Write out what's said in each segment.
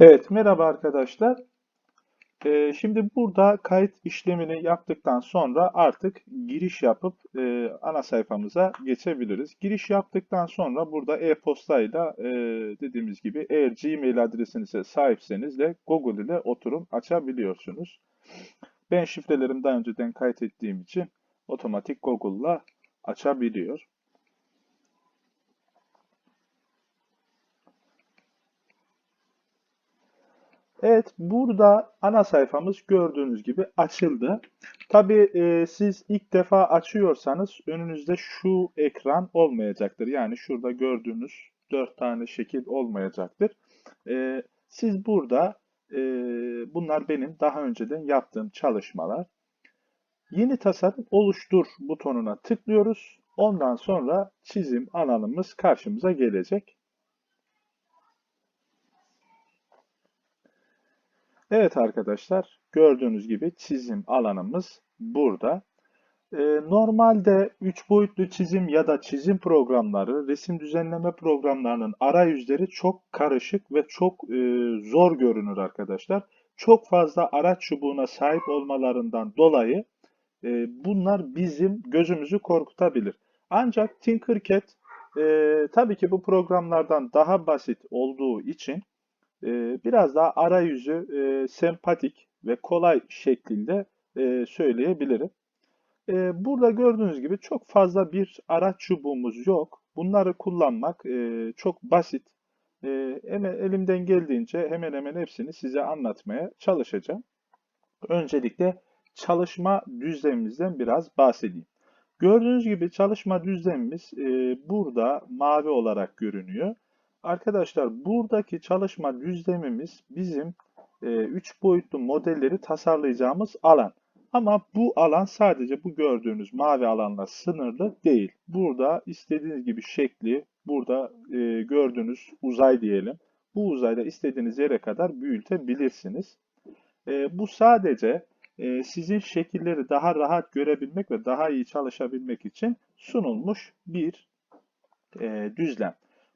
Evet, merhaba arkadaşlar. Ee, şimdi burada kayıt işlemini yaptıktan sonra artık giriş yapıp e, ana sayfamıza geçebiliriz. Giriş yaptıktan sonra burada e-postayla e, dediğimiz gibi eğer Gmail adresinize sahipseniz de Google ile oturum açabiliyorsunuz. Ben şifrelerimi daha önceden kayıt ettiğim için otomatik Google'la açabiliyor. Evet, burada ana sayfamız gördüğünüz gibi açıldı. Tabii e, siz ilk defa açıyorsanız önünüzde şu ekran olmayacaktır. Yani şurada gördüğünüz dört tane şekil olmayacaktır. E, siz burada, e, bunlar benim daha önceden yaptığım çalışmalar. Yeni tasarım oluştur butonuna tıklıyoruz. Ondan sonra çizim alanımız karşımıza gelecek. Evet arkadaşlar, gördüğünüz gibi çizim alanımız burada. Ee, normalde 3 boyutlu çizim ya da çizim programları, resim düzenleme programlarının arayüzleri çok karışık ve çok e, zor görünür arkadaşlar. Çok fazla araç çubuğuna sahip olmalarından dolayı e, bunlar bizim gözümüzü korkutabilir. Ancak Tinkercad e, tabii ki bu programlardan daha basit olduğu için biraz daha arayüzü e, sempatik ve kolay şeklinde e, söyleyebilirim. E, burada gördüğünüz gibi çok fazla bir araç çubuğumuz yok. Bunları kullanmak çok basit. Elimden geldiğince hemen hemen hepsini size anlatmaya çalışacağım. Öncelikle çalışma düzlemimizden biraz bahsedeyim. Gördüğünüz gibi çalışma düzlemimiz burada mavi olarak görünüyor. Arkadaşlar buradaki çalışma düzlemimiz bizim 3 e, boyutlu modelleri tasarlayacağımız alan. Ama bu alan sadece bu gördüğünüz mavi alanla sınırlı değil. Burada istediğiniz gibi şekli, burada e, gördüğünüz uzay diyelim. Bu uzayda istediğiniz yere kadar büyütebilirsiniz. E, bu sadece e, sizin şekilleri daha rahat görebilmek ve daha iyi çalışabilmek için sunulmuş bir e, düzlem.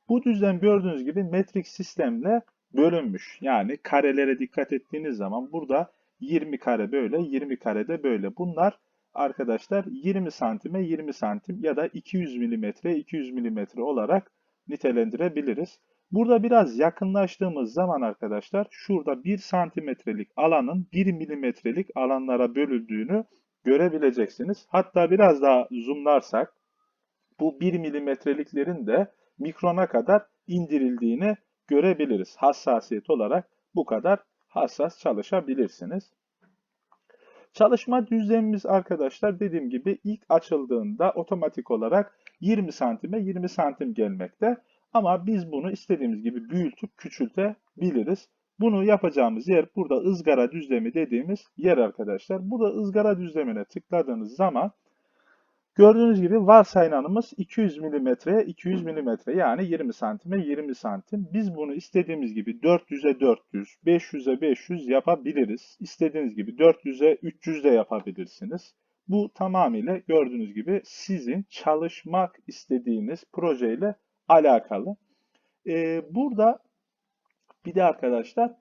Bu düzlem gördüğünüz gibi metrik sistemle bölünmüş. Yani karelere dikkat ettiğiniz zaman burada 20 kare böyle, 20 kare de böyle. Bunlar arkadaşlar 20 santime 20 santim ya da 200 milimetre 200 milimetre olarak nitelendirebiliriz. Burada biraz yakınlaştığımız zaman arkadaşlar şurada 1 santimetrelik alanın 1 milimetrelik alanlara bölüldüğünü görebileceksiniz. Hatta biraz daha zoomlarsak bu 1 milimetreliklerin de mikrona kadar indirildiğini görebiliriz. Hassasiyet olarak bu kadar hassas çalışabilirsiniz. Çalışma düzlemimiz arkadaşlar dediğim gibi ilk açıldığında otomatik olarak 20 santime 20 santim gelmekte. Ama biz bunu istediğimiz gibi büyütüp küçültebiliriz. Bunu yapacağımız yer burada ızgara düzlemi dediğimiz yer arkadaşlar. Burada ızgara düzlemine tıkladığınız zaman Gördüğünüz gibi varsayılanımız 200 milimetreye 200 milimetre yani 20 santime 20 santim. Biz bunu istediğimiz gibi 400'e 400, 500'e 500 yapabiliriz. İstediğiniz gibi 400'e 300 de yapabilirsiniz. Bu tamamıyla gördüğünüz gibi sizin çalışmak istediğiniz projeyle alakalı. Ee, burada bir de arkadaşlar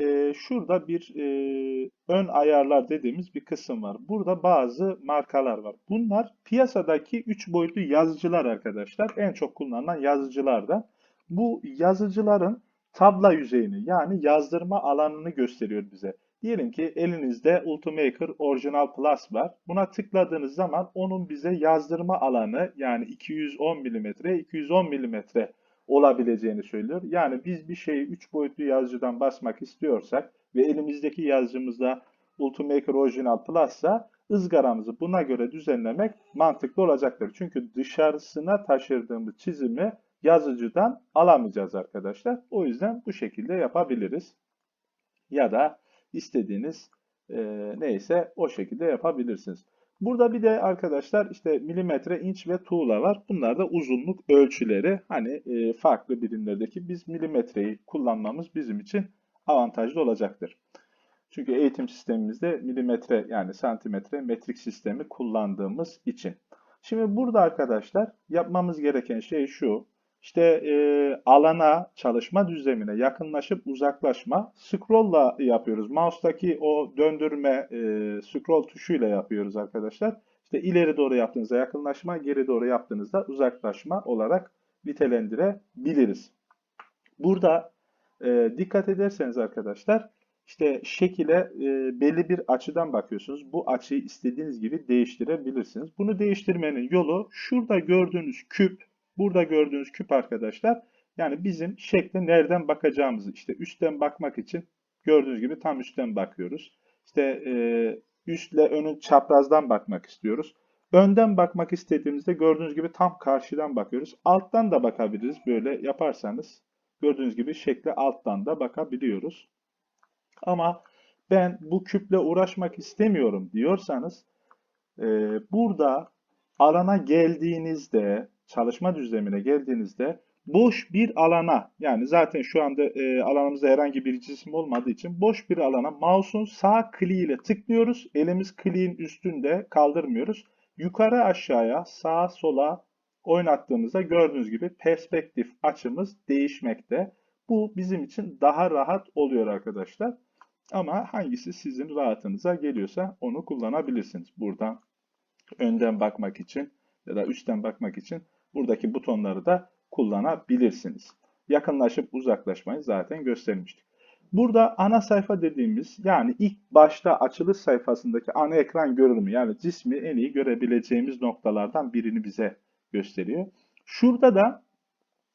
e, şurada bir e, ön ayarlar dediğimiz bir kısım var. Burada bazı markalar var. Bunlar piyasadaki 3 boyutlu yazıcılar arkadaşlar. En çok kullanılan yazıcılardan. Bu yazıcıların tabla yüzeyini yani yazdırma alanını gösteriyor bize. Diyelim ki elinizde Ultimaker Original Plus var. Buna tıkladığınız zaman onun bize yazdırma alanı yani 210 mm, 210 mm olabileceğini söylüyor. Yani biz bir şeyi 3 boyutlu yazıcıdan basmak istiyorsak ve elimizdeki yazıcımızda Ultimaker Original Plus'sa ızgaramızı buna göre düzenlemek mantıklı olacaktır. Çünkü dışarısına taşırdığımız çizimi yazıcıdan alamayacağız arkadaşlar. O yüzden bu şekilde yapabiliriz. Ya da istediğiniz e, neyse o şekilde yapabilirsiniz. Burada bir de arkadaşlar işte milimetre, inç ve tuğla var. Bunlar da uzunluk ölçüleri. Hani e, farklı birimlerdeki biz milimetreyi kullanmamız bizim için avantajlı olacaktır. Çünkü eğitim sistemimizde milimetre yani santimetre metrik sistemi kullandığımız için. Şimdi burada arkadaşlar yapmamız gereken şey şu. İşte e, alana, çalışma düzlemine yakınlaşıp uzaklaşma scroll'la yapıyoruz. Mouse'daki o döndürme e, scroll tuşuyla yapıyoruz arkadaşlar. İşte ileri doğru yaptığınızda yakınlaşma, geri doğru yaptığınızda uzaklaşma olarak nitelendirebiliriz. Burada e, dikkat ederseniz arkadaşlar işte şekile e, belli bir açıdan bakıyorsunuz. Bu açıyı istediğiniz gibi değiştirebilirsiniz. Bunu değiştirmenin yolu şurada gördüğünüz küp, burada gördüğünüz küp arkadaşlar. Yani bizim şekle nereden bakacağımızı işte üstten bakmak için gördüğünüz gibi tam üstten bakıyoruz. İşte e, üstle önün çaprazdan bakmak istiyoruz. Önden bakmak istediğimizde gördüğünüz gibi tam karşıdan bakıyoruz. Alttan da bakabiliriz. Böyle yaparsanız gördüğünüz gibi şekle alttan da bakabiliyoruz. Ama ben bu küple uğraşmak istemiyorum diyorsanız e, burada alana geldiğinizde, çalışma düzlemine geldiğinizde boş bir alana yani zaten şu anda e, alanımızda herhangi bir cisim olmadığı için boş bir alana mouse'un sağ kliğiyle tıklıyoruz. Elimiz kliğin üstünde kaldırmıyoruz. Yukarı aşağıya sağa sola oynattığımızda gördüğünüz gibi perspektif açımız değişmekte. Bu bizim için daha rahat oluyor arkadaşlar. Ama hangisi sizin rahatınıza geliyorsa onu kullanabilirsiniz. Buradan önden bakmak için ya da üstten bakmak için buradaki butonları da kullanabilirsiniz. Yakınlaşıp uzaklaşmayı zaten göstermiştik. Burada ana sayfa dediğimiz yani ilk başta açılış sayfasındaki ana ekran görünümü yani cismi en iyi görebileceğimiz noktalardan birini bize gösteriyor. Şurada da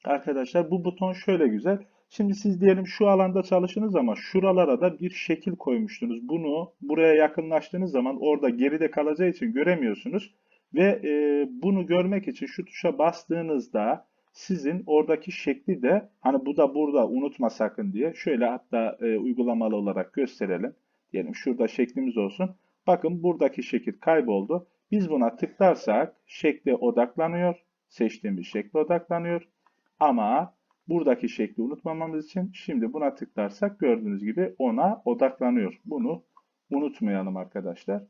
arkadaşlar bu buton şöyle güzel. Şimdi siz diyelim şu alanda çalışınız ama şuralara da bir şekil koymuştunuz. Bunu buraya yakınlaştığınız zaman orada geride kalacağı için göremiyorsunuz. Ve e, bunu görmek için şu tuşa bastığınızda sizin oradaki şekli de hani bu da burada unutma sakın diye şöyle hatta e, uygulamalı olarak gösterelim. Diyelim şurada şeklimiz olsun. Bakın buradaki şekil kayboldu. Biz buna tıklarsak şekle odaklanıyor. Seçtiğimiz şekle odaklanıyor. Ama buradaki şekli unutmamamız için şimdi buna tıklarsak gördüğünüz gibi ona odaklanıyor. Bunu unutmayalım arkadaşlar.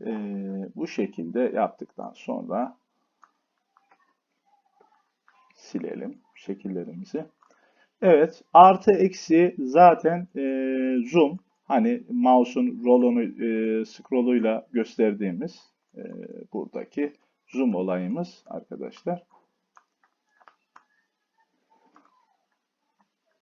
Ee, bu şekilde yaptıktan sonra silelim şekillerimizi. Evet artı eksi zaten e, zoom hani mouse'un rolunu e, scroll'uyla gösterdiğimiz e, buradaki zoom olayımız arkadaşlar.